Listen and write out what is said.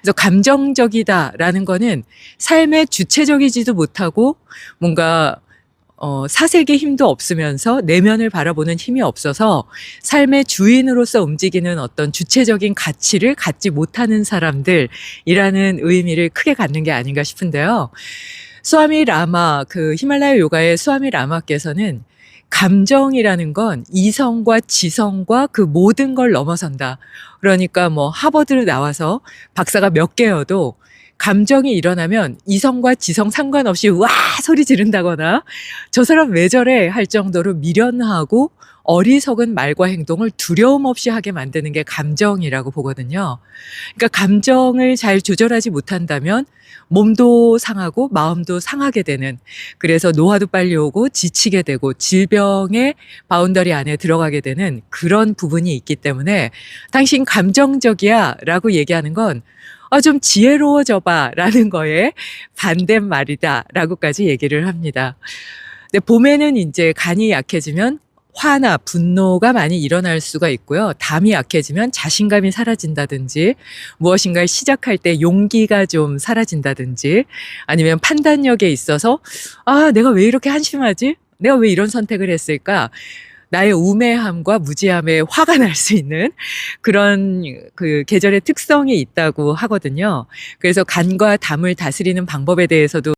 그래서 감정적이다라는 거는 삶의 주체적이지도 못하고 뭔가 어, 사색의 힘도 없으면서 내면을 바라보는 힘이 없어서 삶의 주인으로서 움직이는 어떤 주체적인 가치를 갖지 못하는 사람들이라는 의미를 크게 갖는 게 아닌가 싶은데요. 수아미 라마, 그 히말라야 요가의 수아미 라마께서는 감정이라는 건 이성과 지성과 그 모든 걸 넘어선다. 그러니까 뭐 하버드를 나와서 박사가 몇 개여도 감정이 일어나면 이성과 지성 상관없이 와 소리 지른다거나 저 사람 왜 저래 할 정도로 미련하고 어리석은 말과 행동을 두려움 없이 하게 만드는 게 감정이라고 보거든요. 그러니까 감정을 잘 조절하지 못한다면 몸도 상하고 마음도 상하게 되는 그래서 노화도 빨리 오고 지치게 되고 질병의 바운더리 안에 들어가게 되는 그런 부분이 있기 때문에 당신 감정적이야 라고 얘기하는 건 아, 좀 지혜로워져 봐 라는 거에 반대말이다 라고까지 얘기를 합니다. 근데 봄에는 이제 간이 약해지면 화나 분노가 많이 일어날 수가 있고요. 담이 약해지면 자신감이 사라진다든지 무엇인가를 시작할 때 용기가 좀 사라진다든지 아니면 판단력에 있어서 아, 내가 왜 이렇게 한심하지? 내가 왜 이런 선택을 했을까? 나의 우매함과 무지함에 화가 날 수 있는 그런 그 계절의 특성이 있다고 하거든요. 그래서 간과 담을 다스리는 방법에 대해서도